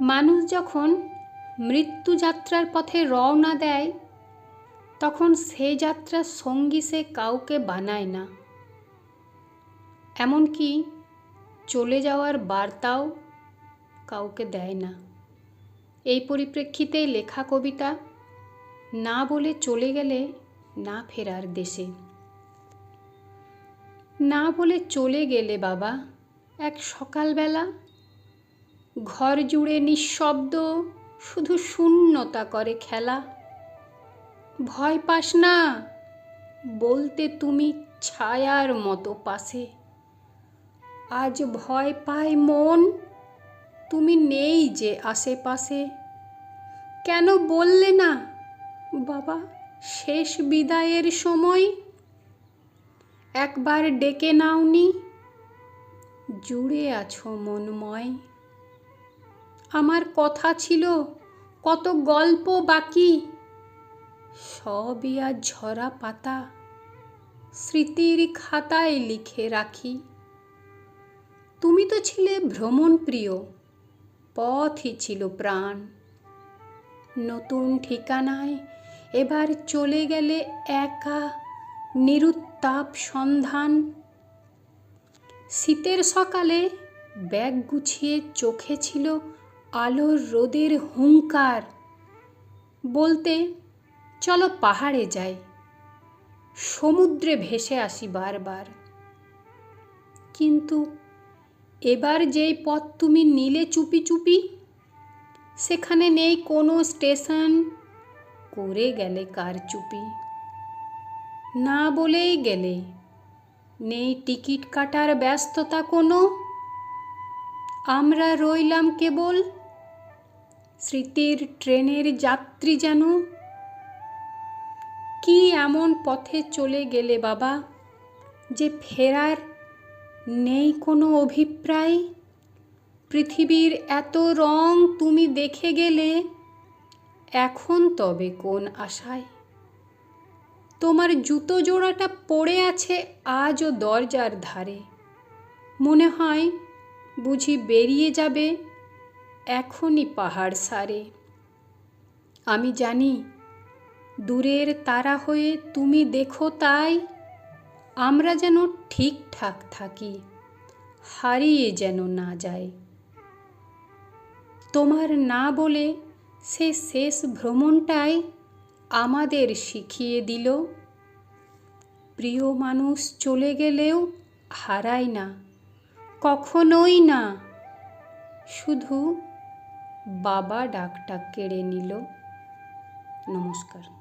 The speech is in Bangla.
মানুষ যখন মৃত্যুযাত্রার পথে রওনা দেয়, তখন সে যাত্রার সঙ্গী সে কাউকে বানায় না। এমনকি চলে যাওয়ার বার্তাও কাউকে দেয় না। এই পরিপ্রেক্ষিতে লেখা কবিতা না বলে চলে গেলে না ফেরার দেশে। না বলে চলে গেলে বাবা, এক সকালবেলা ঘর জুড়ে নিঃশব্দ শুধু শূন্যতা করে খেলা। ভয় পাস না, বলতে তুমি ছায়ার মতো পাশে। আজ ভয় পায় মন, তুমি নেই যে আশেপাশে। কেন বললে না, বাবা, শেষ বিদায়ের সময়? একবার ডেকে নাওনি, জুড়ে আছো মনময়। আমার কথা ছিল, কত গল্প বাকি। সবই আজ ঝরা পাতা, স্মৃতির খাতায় লিখে রাখি। তুমি তো ছিলে ভ্রমণ প্রিয়, পথই ছিল প্রাণ। নতুন ঠিকানায় এবার চলে গেলে একা নিরুত্তাপ সন্ধান। শীতের সকালে ব্যাগ গুছিয়ে চোখে ছিল আলোর রোদের হুঙ্কার। বলতে, চলো পাহাড়ে যাই। সমুদ্রে ভেসে আসি বারবার। কিন্তু এবার যেই পথ তুমি নিলে চুপি চুপি, সেখানে নেই কোনো স্টেশন, করে গেলে কার চুপি? না বলেই গেলে, নেই টিকিট কাটার ব্যস্ততা কোনো? আমরা রইলাম কেবল স্মৃতির ট্রেনের যাত্রী যেন? কি এমন পথে চলে গেলে বাবা, যে ফেরার নেই কোনো অভিপ্রায়? পৃথিবীর এত রং তুমি দেখে গেলে এখন তবে কোন আশায়? তোমার জুতো জোড়াটা পড়ে আছে আজও দরজার ধারে। মনে হয় বুঝি বেরিয়ে যাবে এখনই পাহাড় সারে আমি জানি, দূরের তারা হয়ে তুমি দেখো তাই, আমরা যেন ঠিকঠাক থাকি, হারিয়ে যেন না যায় তোমার না বলে সে শেষ ভ্রমণটাই আমাদের শিখিয়ে দিল। প্রিয় মানুষ চলে গেলেও হারায় না, কখনোই না, শুধু বাবা ডাকটা কেড়ে নিল। নমস্কার।